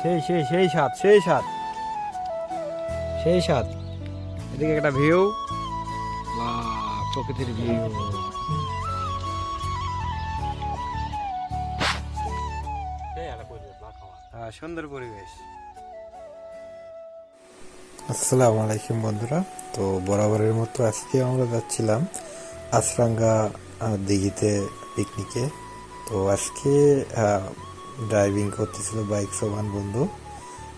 সেই সেই সেই স্বাদ সেই স্বাদ। সেই স্বাদ। এদিকে একটা ভিউ প্রকৃতির ভিউ সুন্দর পরিবেশ। আসসালামু আলাইকুম বন্ধুরা। তো বরাবরের মতো আজকে আমরা যাচ্ছিলাম আসরাঙ্গা দিঘিতে পিকনিকে তো আজকে ড্রাইভিং করতেছিল বাইক সোমান বন্ধু।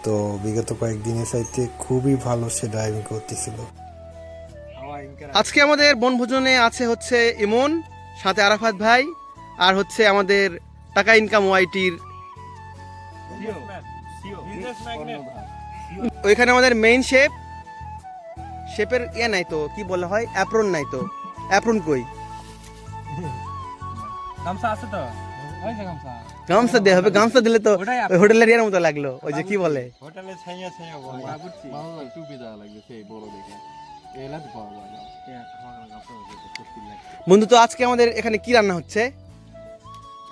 তো বিগত কয়েকদিনের চাইতে খুবই ভালো সে ড্রাইভিং করতেছিল। আজকে আমাদের বনভোজনে আছে হচ্ছে ইমন সাথে আরাফাত ভাই আর হচ্ছে আমাদের টাকা ইনকাম ওয়াইটির ওইখানে আমাদের মেইন শেপ শেপের ইয়ে নাই তো কি বলা হয়? অ্যাপ্রন নাই তো। অ্যাপ্রন কই? গামছা আছে তো? গামছা। দেওয়া হবে গামছা দিলে তো ওই হোটেলের ইয়ের মতো লাগল। ওই যে কি বলে? হোটেলে ছাইয়া ছাইয়া বলে। টুপি দেওয়া লাগবে সেই বড় দেখে। বন্ধু তো আজকে আমাদের এখানে কি রান্না হচ্ছে?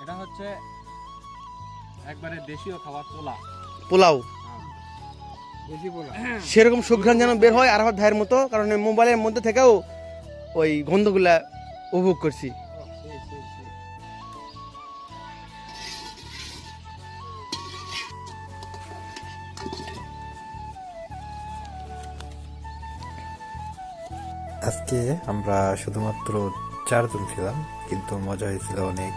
এটা হচ্ছে একবারে দেশীয় খাবার পোলাও। দেশি পোলা সেরকম সুঘ্রাণ যেন বের হয় আরাফাত ভাইয়ের মতো কারণ মোবাইলের মধ্যে থেকেও ওই গন্ধগুলা উপভোগ করছি। আজকে আমরা শুধুমাত্র চারজন ছিলাম কিন্তু মজা হয়েছিল অনেক।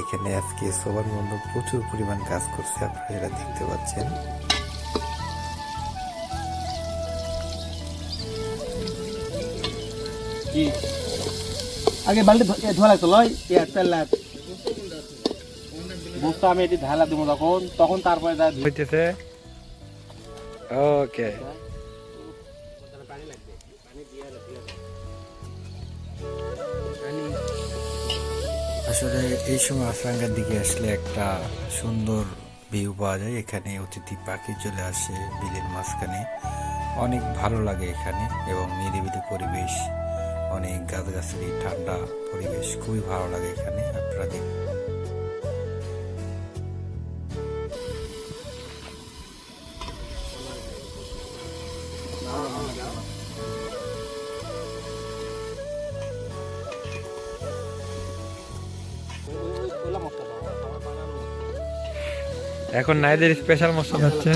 এখানে আজকে সোমান বন্ধু প্রচুর পরিমাণ কাজ করছে আপনারা এরা দেখতে পাচ্ছেন। আগে বালতি ধোয়া লাগতো লয়। তেল লাগ। বুঝতে আমি এটি ঢালা দিব তখন তখন তারপরে হইতেছে। ওকে। আসলে এই সময় আফরাঙ্গার দিকে আসলে একটা সুন্দর ভিউ পাওয়া যায়। এখানে অতিথি পাখি চলে আসে বিলের মাঝখানে। অনেক ভালো লাগে এখানে এবং নিরিবিলি পরিবেশ, অনেক গাছগাছালি ঠান্ডা পরিবেশ, খুবই ভালো লাগে এখানে। আপনারা দেখ এখন নাইদের স্পেশাল মশলা হচ্ছে।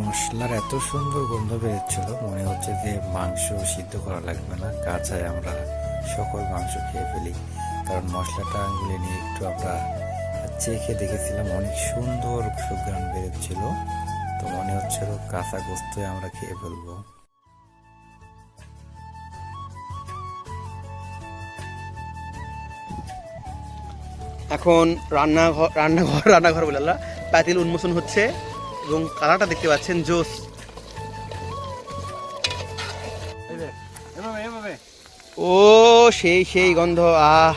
মশলার এত সুন্দর গন্ধ বেরোচ্ছিল, মনে হচ্ছে যে মাংস সিদ্ধ করা লাগবে না। কাঁচায় আমরা সকল মাংস খেয়ে ফেলি। কারণ মশলাটা আঙুলে নিয়ে একটু আমরা চেখে দেখেছিলাম অনেক সুন্দর সুগ্রান বেরোচ্ছিল। তো মনে হচ্ছিল কাঁচা গোস্তই আমরা খেয়ে ফেলব। এখন রান্নাঘর রান্নাঘর রান্নাঘর বলে আল্লাহ পাতিল উন্মোচন হচ্ছে এবং কালারটা দেখতে পাচ্ছেন জোস। ও সেই সেই গন্ধ আহ।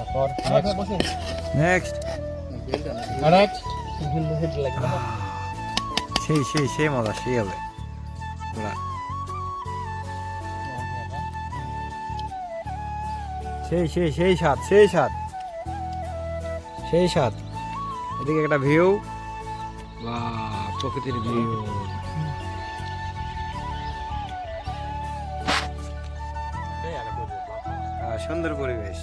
তারপর নেক্সট সেই সেই সেই মজা সেই হবে। সেই সেই সেই স্বাদ সেই স্বাদ। সেই স্বাদ। এদিকে একটা ভিউ বা প্রকৃতির ভিউ সুন্দর পরিবেশ।